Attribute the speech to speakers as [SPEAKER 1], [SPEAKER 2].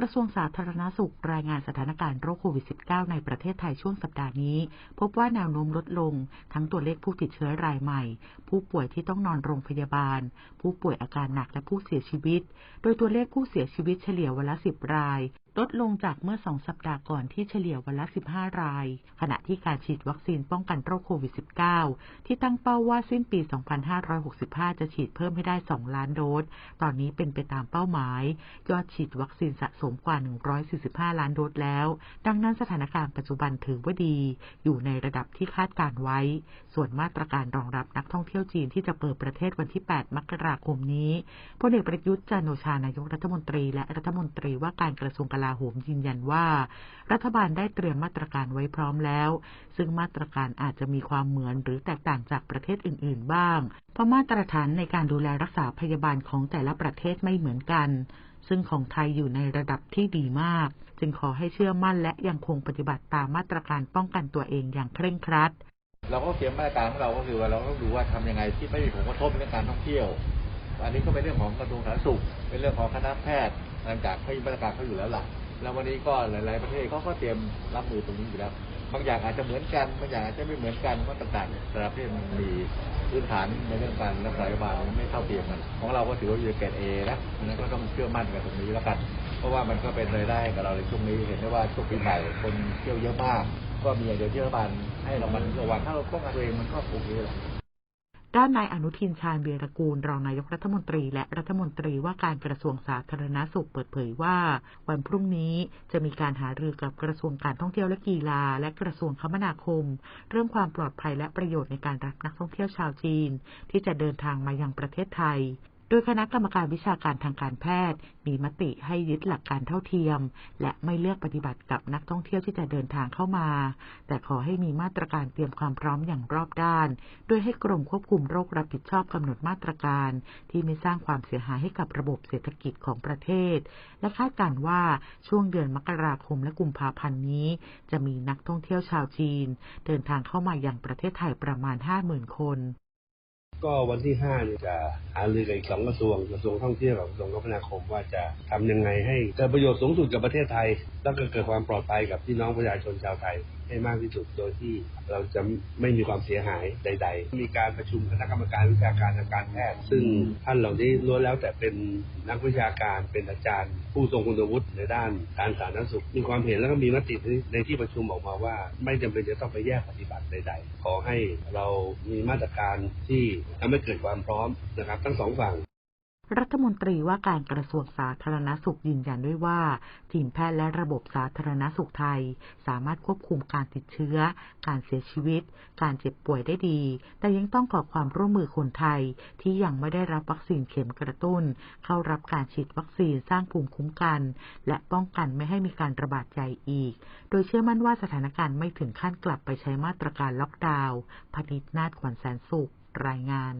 [SPEAKER 1] กระทรวงสาธารณสุขรายงานสถานการณ์โรคโควิด -19 ในประเทศไทยช่วงสัปดาห์นี้ พบว่าแนวโน้มลดลง ทั้งตัวเลขผู้ติดเชื้อรายใหม่ ผู้ป่วยที่ต้องนอนโรงพยาบาล ผู้ป่วยอาการหนักและผู้เสียชีวิต โดยตัวเลขผู้เสียชีวิตเฉลี่ยวันละ 10 ราย ลดลงจากเมื่อ 2 สัปดาห์ก่อนที่เฉลี่ยวันละ 15 ราย ขณะที่การฉีดวัคซีนป้องกันโรคโควิด -19 ที่ตั้งเป้าว่าสิ้นปี 2565 จะฉีดเพิ่มให้ได้ 2 ล้านโดส ตอนนี้เป็นไปตามเป้าหมาย ยอดฉีดวัคซีนสะสมกว่า 145 ล้านโดสแล้ว ดังนั้นสถานการณ์ปัจจุบันถือว่าดี อยู่ในระดับที่คาดการไว้ ส่วนมาตรการรองรับนักท่องเที่ยวจีนที่จะเปิดประเทศวันที่ 8 มกราคมนี้พลเอกประยุทธ์จันโอชานายกรัฐมนตรีและรัฐมนตรีว่าการกระทรวงกลาโหมยืนยันว่า รัฐบาลได้เตรียมมาตรการไว้พร้อมแล้ว ซึ่งมาตรการอาจจะมีความเหมือนหรือแตกต่างจากประเทศอื่น ๆ บ้าง เพราะมาตรฐานในการดูแลรักษาพยาบาลของแต่ละประเทศไม่เหมือนกัน ซึ่งของไทยอยู่ในระดับที่ดีมาก จึงขอให้เชื่อมั่นและยังคงปฏิบัติตามมาตรการป้องกันตัวเองอย่างเคร่งครัด
[SPEAKER 2] เราก็เตรียมมาตรการของเราก็คือว่าเราต้องดูว่าทำยังไงที่ไม่มีผลกระทบในการท่องเที่ยวอันนี้ก็เป็นเรื่องของกระทรวงสาธารณสุข เป็นเรื่องของคณะแพทย์หลังจากเขามีมาตรการเขาอยู่แล้วล่ะ แล้ววันนี้ก็หลาย ๆ ประเทศเขาก็เตรียมรับมือตรงนี้อยู่แล้วบางอย่างอาจจะเหมือนกันบางอย่างอาจจะไม่เหมือนกันเพราะต่างๆแต่ละประเทศมันมีพื้นฐานในเรื่องการรักษาพยาบาลมันไม่เท่าเทียมกันของเราก็ถือว่าอยู่เกรดเอนะนั้นก็ต้องเชื่อมั่นกันตรงนี้แล้วกัน เพราะว่ามันก็เป็นรายได้กับเราในช่วงนี้เห็นได้ว่าช่วงปีใหม่คนเที่ยวเยอะมาก ก็มีอย่างเดียวที่รัฐบาลให้เรามันระวังถ้าเราป้องกันตัวเองมันก็โอเคแหละ
[SPEAKER 1] ด้านนายอนุทินชาญเวียรกูล รองนายกรัฐมนตรีและรัฐมนตรีว่าการกระทรวงสาธารณสุขเปิดเผยว่า วันพรุ่งนี้จะมีการหารือกับกระทรวงการท่องเที่ยวและกีฬา และกระทรวงคมนาคม เรื่องความปลอดภัยและประโยชน์ในการรับนักท่องเที่ยวชาวจีน ที่จะเดินทางมายังประเทศไทย โดยคณะกรรมการวิชาการทางการแพทย์ มีมติให้ยึดหลักการเท่าเทียม และไม่เลือกปฏิบัติกับนักท่องเที่ยวที่จะเดินทางเข้ามา แต่ขอให้มีมาตรการเตรียมความพร้อมอย่างรอบด้าน โดยให้กรมควบคุมโรครับผิดชอบกำหนดมาตรการ ที่ไม่สร้างความเสียหายให้กับระบบเศรษฐกิจของประเทศ และคาดการว่าช่วงเดือนมกราคมและกุมภาพันธ์นี้ จะมีนักท่องเที่ยวชาวจีน เดินทางเข้ามาอยังประเทศไทยประมาณ 50,000 คน
[SPEAKER 3] ก็วันที่5เนี่ยจะหารือกับอีกสองกระทรวงกระทรวงท่องเที่ยวกับกระทรวงคมนาคมว่าจะทำยังไงให้เกิดประโยชน์สูงสุดกับประเทศไทย แล้วก็เกิดความปลอดภัยกับพี่น้องประชาชนชาวไทยให้มากที่สุดโดยที่เราจะไม่มีความเสียหายใด ๆ มีการประชุมคณะกรรมการวิชาการทางการแพทย์ซึ่งท่านเหล่านี้ล้วนแล้วแต่เป็นนักวิชาการเป็นอาจารย์ ผู้ทรงคุณวุฒิในด้านการสาธารณสุข มีความเห็นแล้วก็มีมติในที่ประชุมออกมาว่า ไม่จำเป็นจะต้องไปแยกปฏิบัติใด ๆ ขอให้เรามีมาตรการที่ทำให้เกิดความพร้อมนะครับ ทั้งสองฝั่ง
[SPEAKER 1] รัฐมนตรีว่าการกระทรวงสาธารณสุขยืนยันด้วยว่า ทีมแพทย์และระบบสาธารณสุขไทย สามารถควบคุมการติดเชื้อ การเสียชีวิต การเจ็บป่วยได้ดี แต่ยังต้องขอความร่วมมือคนไทย ที่ยังไม่ได้รับวัคซีนเข็มกระตุ้น เข้ารับการฉีดวัคซีนสร้างภูมิคุ้มกัน และป้องกันไม่ให้มีการระบาดใหญ่อีก โดยเชื่อมั่นว่าสถานการณ์ไม่ถึงขั้นกลับไปใช้มาตรการล็อกดาวน์พนิษนาถขวัญแสนสุข รายงาน